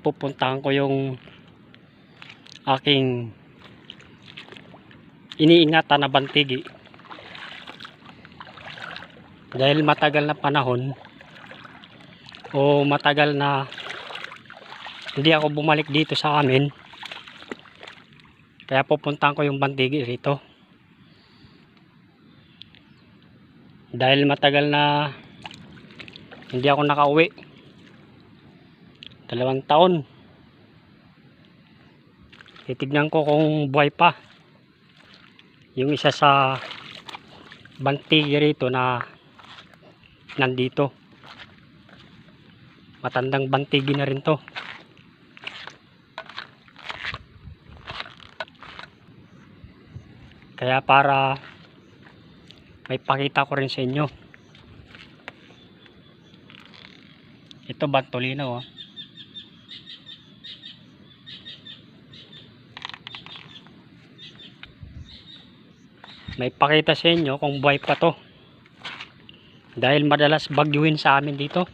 pupuntahan ko yung aking iniingatan na bantigi. Dahil matagal na panahon o matagal na hindi ako bumalik dito sa amin kaya pupuntahan ko yung bantigi rito. Dahil matagal na hindi ako nakauwi dalawang taon. Titignan ko kung buhay pa. Yung isa sa bantigi rito na nandito. Matandang bantigi na rin to. Kaya para may pakita ko rin sa inyo. Ito bantolino oh. May pakita sa inyo kung buhay pa to. Dahil madalas bagyuhin sa amin dito.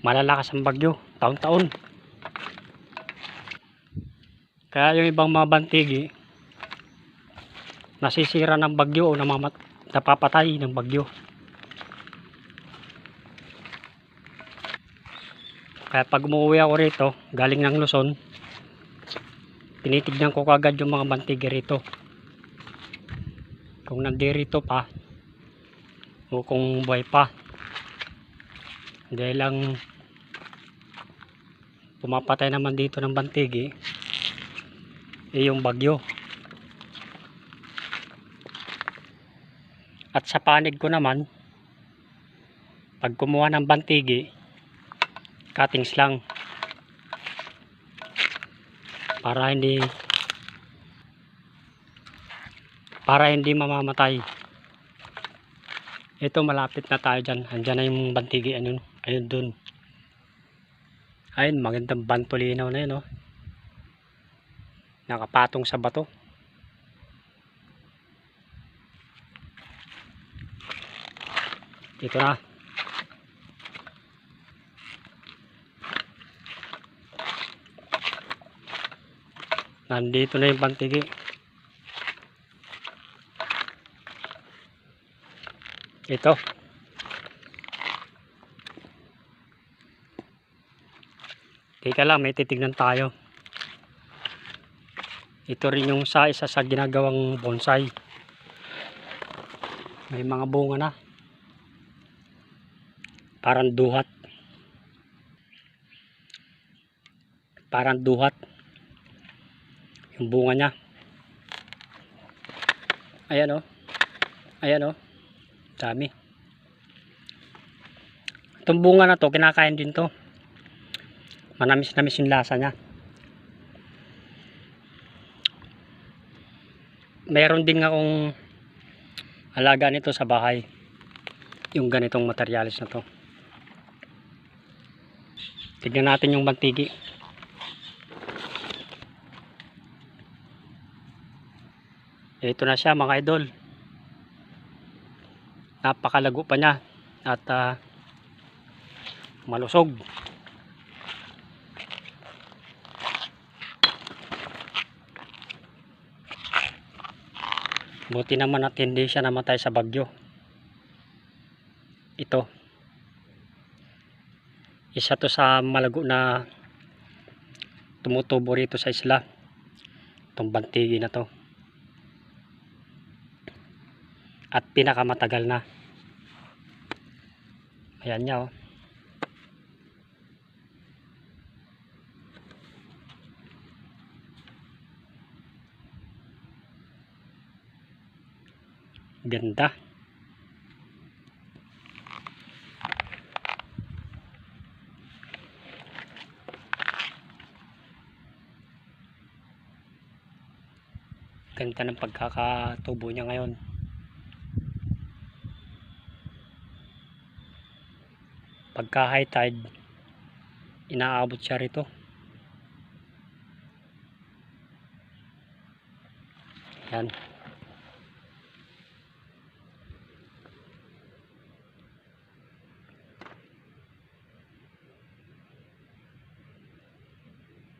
Malalakas ang bagyo taon-taon. Kaya yung ibang mga bantigi nasisira ng bagyo o namamat, napapatay ng bagyo. Kaya pag umuwi ako rito galing ng Luzon tinitignan ko kagad yung mga bantigi rito kung nandirito pa o kung buhay pa. Dahil lang pumapatay naman dito ng bantigi eh yung bagyo. At sa panig ko naman pag kumuha ng bantigi cuttings lang. Para hindi para hindi mamamatay. Ito malapit na tayo dyan. Andyan na yung bantigi ayun, ayun dun. Ayun magandang bantolinaw na yun oh. nakapatong sa bato. Ito na. Nandito na yung bantigi ito. Teka lang may titignan tayo. Ito rin yung sa isa sa ginagawang bonsai. May mga bunga na. Parang duhat. Parang duhat. Yung bunga niya. Ayan o ayan o dami. Itong bunga na to kinakain din to. Manamis namis yung lasa niya. Meron din akong alaga nito sa bahay yung ganitong materialis na to. Tignan natin yung bantigi ito na siya mga idol napakalago pa niya at ah, malusog. Buti naman at hindi siya namatay sa bagyo. Ito. Isa to sa malago na tumutubo rito sa isla. Itong bantigi na to at pinakamatagal na. Ayan niya oh. Ganda. Ganda ng pagkakatubo niya ngayon pagka high tide inaabot siya rito. Yan